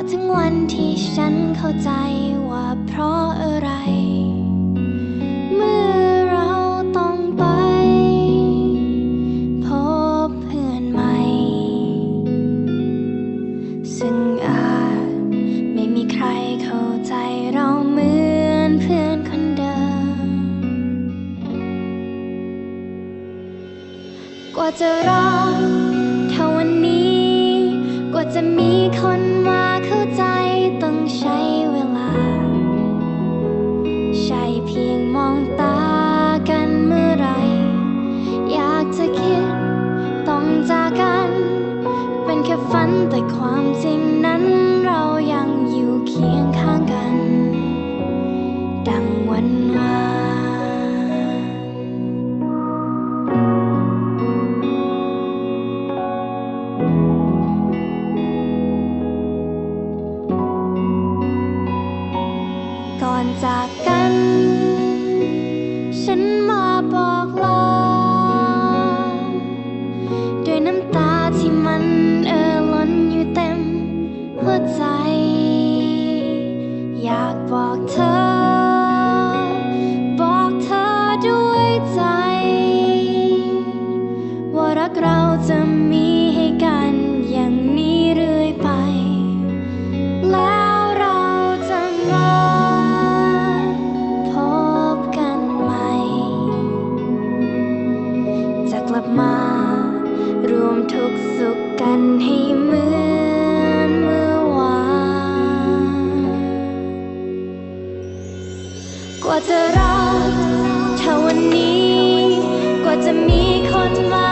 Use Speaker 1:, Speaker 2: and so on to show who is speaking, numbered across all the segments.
Speaker 1: ว่าถึงวันที่ฉันเข้าใจว่าเพราะอะไร เมื่อเราต้องไป พบเพื่อนใหม่ ซึ่งอาจไม่มีใครเข้าใจเราเหมือนเพื่อนคนเดิม กว่าจะรักเท่าวันนี้ กว่าจะมีคน จะรักถ้าวันนี้กว่าจะมีคนมา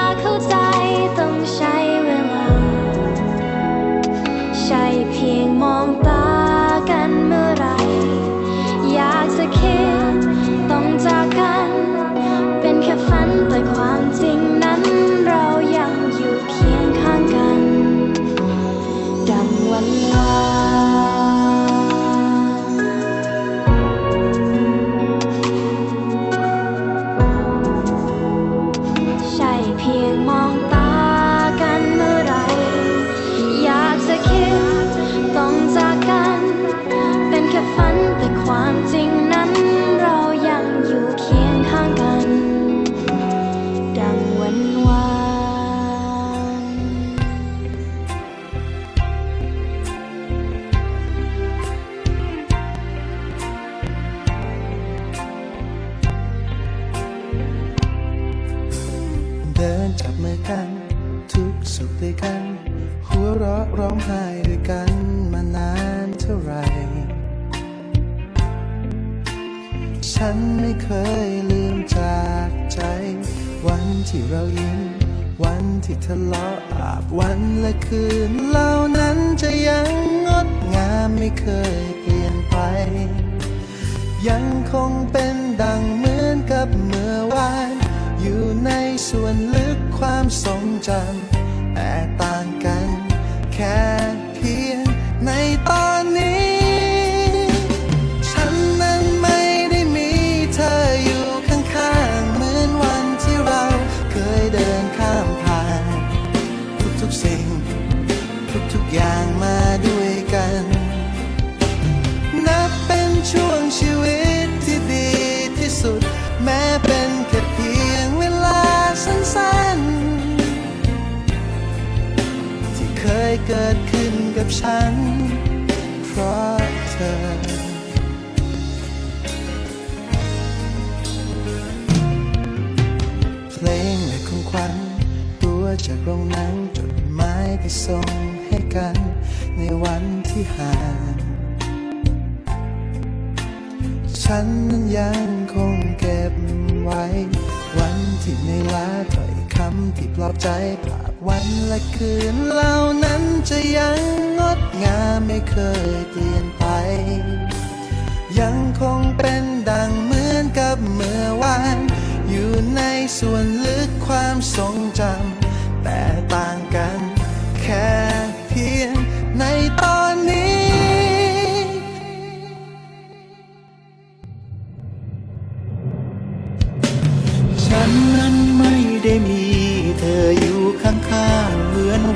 Speaker 1: ว
Speaker 2: เราะร้องไห้ด้วยกันมานานเท่าไร ฉันไม่เคยลืมจากใจ วันที่เรายิ้ม วันที่ทะเลาะอาบวันและคืนเหล่านั้นจะยังงดงามไม่เคยเปลี่ยนไป ยังคงเป็นดังเหมือนกับเมื่อวาน อยู่ในส่วนลึกความทรงจำแต่ตา เกิดขึ้นกับฉัน เพราะเธอ เพลงและของขวัญตัวจากโรงหนังจดหมายที่ส่งให้กัน ในวันที่ห่างฉันนั้นยังคงเก็บไว้ ที่ในลาถ้อยคำที่ปลอบใจภาพวันและคืนเหล่านั้นจะยังงดงามไม่เคยเปลี่ยนไป ยังคงเป็นดังเหมือนกับเมื่อวาน อยู่ในส่วน